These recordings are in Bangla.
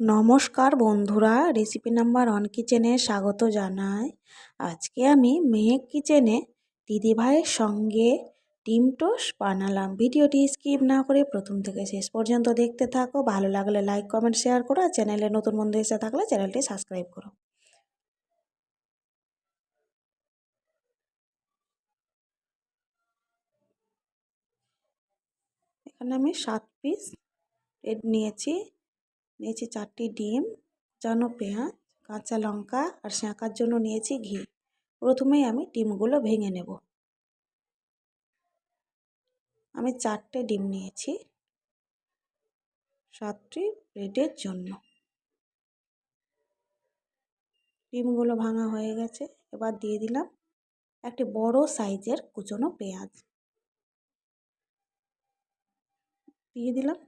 নমস্কার বন্ধুরা রেসিপি নাম্বার ওয়ান কিচেনে স্বাগত জানাই। আজকে আমি মেহেক কিচেনে দিদিভাইয়ের সঙ্গে ডিম টোস্ট বানালাম। ভিডিওটি স্কিপ না করে প্রথম থেকে শেষ পর্যন্ত দেখতে থাকো। ভালো লাগলে লাইক কমেন্ট শেয়ার করো আর চ্যানেলে নতুন বন্ধু এসে থাকলে চ্যানেলটি সাবস্ক্রাইব করো। এখানে আমি সাত পিস ব্রেড নিয়েছি। নিয়েছি চারটি ডিম কুচানো পেঁয়াজ, কাঁচা লঙ্কা আর সেঁকার জন্য নিয়েছি ঘি। প্রথমেই আমি ডিমগুলো ভেঙে নেব। আমি চারটে ডিম নিয়েছি সাতটি ব্রেডের জন্য। ডিমগুলো ভাঙা হয়ে গেছে, এবার দিয়ে দিলাম একটি বড় সাইজের কুচনো পেঁয়াজ। দিয়ে দিলাম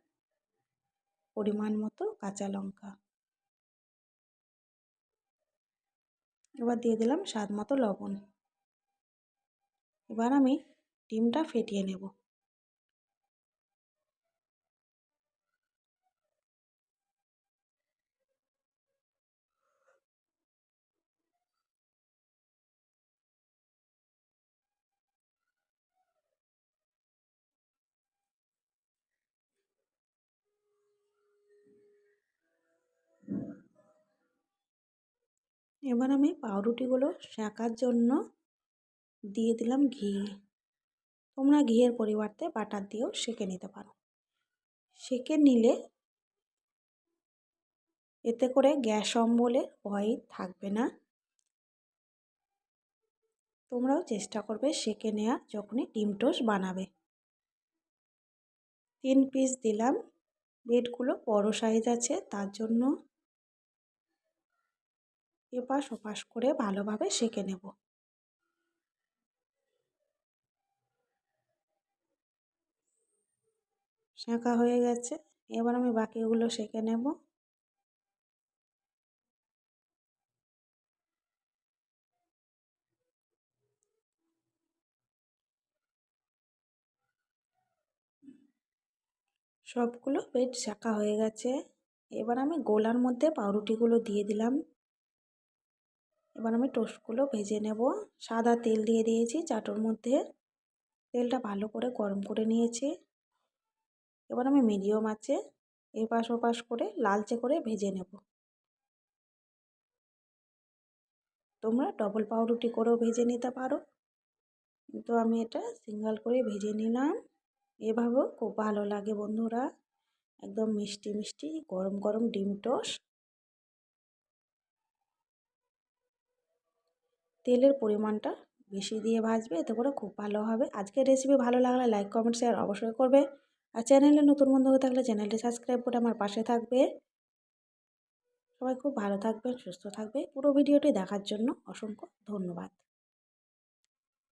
পরিমাণ মতো কাঁচা লঙ্কা। এবার দিয়ে দিলাম স্বাদ মতো লবণ। এবার আমি ডিমটা ফেটিয়ে নেব। এবার আমি পাউরুটিগুলো সেঁকার জন্য দিয়ে দিলাম ঘি। তোমরা ঘিয়ের পরিবর্তে বাটার দিয়েও সেঁকে নিতে পারো। সেঁকে নিলে এতে করে গ্যাস অম্বলের ভয় থাকবে না। তোমরাও চেষ্টা করবে সেঁকে নেওয়ার যখনই ডিম টোস্ট বানাবে। তিন পিস দিলাম। বেডগুলো বড় সাইজ আছে, তার জন্য এপাশ ওপাশ করে ভালোভাবে সেঁকে নেব। সেঁকা হয়ে গেছে। এবার আমি বাকিগুলো সেঁকে নেব। সবগুলো বেড শাঁকা হয়ে গেছে। এবার আমি গোলার মধ্যে পাউরুটিগুলো দিয়ে দিলাম। এবার আমি টোস্টগুলো ভেজে নেব। সাদা তেল দিয়ে দিয়েছি চাটুর মধ্যে। তেলটা ভালো করে গরম করে নিয়েছি। এবার আমি মিডিয়াম আছে, এপাশ ওপাশ করে লালচে করে ভেজে নেব। তোমরা ডবল পাউরুটি করেও ভেজে নিতে পারো। কিন্তু আমি এটা সিঙ্গেল করে ভেজে নিলাম। এভাবেও খুব ভালো লাগে বন্ধুরা। একদম মিষ্টি মিষ্টি, গরম গরম ডিম টোস্ট। তেলের পরিমাণটা বেশি দিয়ে ভাজবে, এতে করে খুব ভালো হবে। আজকের রেসিপি ভালো লাগলে লাইক কমেন্ট শেয়ার অবশ্যই করবে। আর চ্যানেলে নতুন বন্ধু হয়ে থাকলে চ্যানেলটি সাবস্ক্রাইব করে আমার পাশে থাকবে। সবাই খুব ভালো থাকবেন, সুস্থ থাকবে। পুরো ভিডিওটি দেখার জন্য অসংখ্য ধন্যবাদ।